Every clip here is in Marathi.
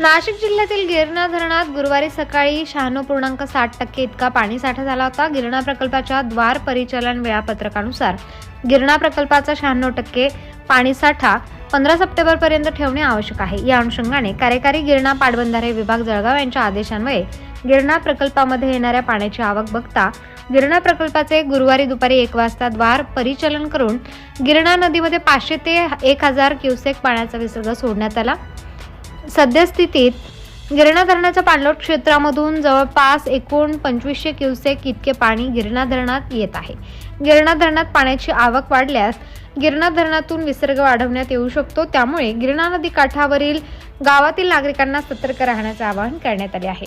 नाशिक जिल्ह्यातील गिरणा धरणात गुरुवारी सकाळी शहाण्णव पूर्णांक साठ टक्के इतका पाणीसाठा झाला होता. गिरणा प्रकल्पाच्या द्वार परिचालन वेळापत्रकानुसार गिरणा प्रकल्पाचा शहाण्णव टक्के पाणीसाठा पंधरा सप्टेंबरपर्यंत ठेवणे आवश्यक आहे. या अनुषंगाने कार्यकारी गिरणा पाटबंधारे विभाग जळगाव यांच्या आदेशान्वये गिरणा प्रकल्पामध्ये येणाऱ्या पाण्याची आवक बघता गिरणा प्रकल्पाचे गुरुवारी दुपारी एक वाजता द्वार परिचालन करून गिरणा नदीमध्ये पाचशे ते एक हजार क्युसेक पाण्याचा विसर्ग सोडण्यात आला. सद्यस्थितीत गिरणा धरणाच्या पाणलोट क्षेत्रामधून जवळपास एकूण पंचवीसशे क्युसेक इतके पाणी गिरणा धरणात येत आहे. गिरणा धरणात पाण्याची आवक वाढल्यास गिरणा धरणातून विसर्ग वाढवण्यात येऊ शकतो. त्यामुळे गिरणा नदी काठावरील गावातील नागरिकांना सतर्क राहण्याचे आवाहन करण्यात आले आहे.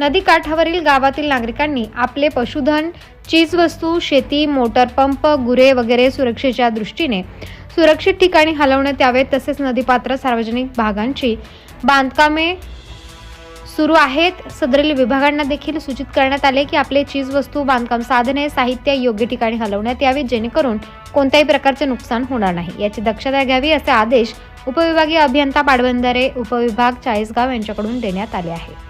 नदी काठावरील गावातील नागरिकांनी आपले पशुधन चीजवस्तू शेती मोटर पंप गुरे वगैरे सुरक्षेच्या दृष्टीने सुरक्षित ठिकाणी हलवण्यात यावे तसेच नदीपात्र सार्वजनिक भागांची बांधकामे सुरू आहेत. सदरील विभागांना देखील सूचित करण्यात आले की आपले चीज वस्तू बांधकाम साधने साहित्य योग्य ठिकाणी हलवण्यात यावे जेणेकरून कोणत्याही प्रकारचे नुकसान होणार नाही. याची दक्षता घ्यावी असे आदेश उपविभागीय अभियंता पाटबंधारे उपविभाग चाळीसगाव यांच्याकडून देण्यात आले आहे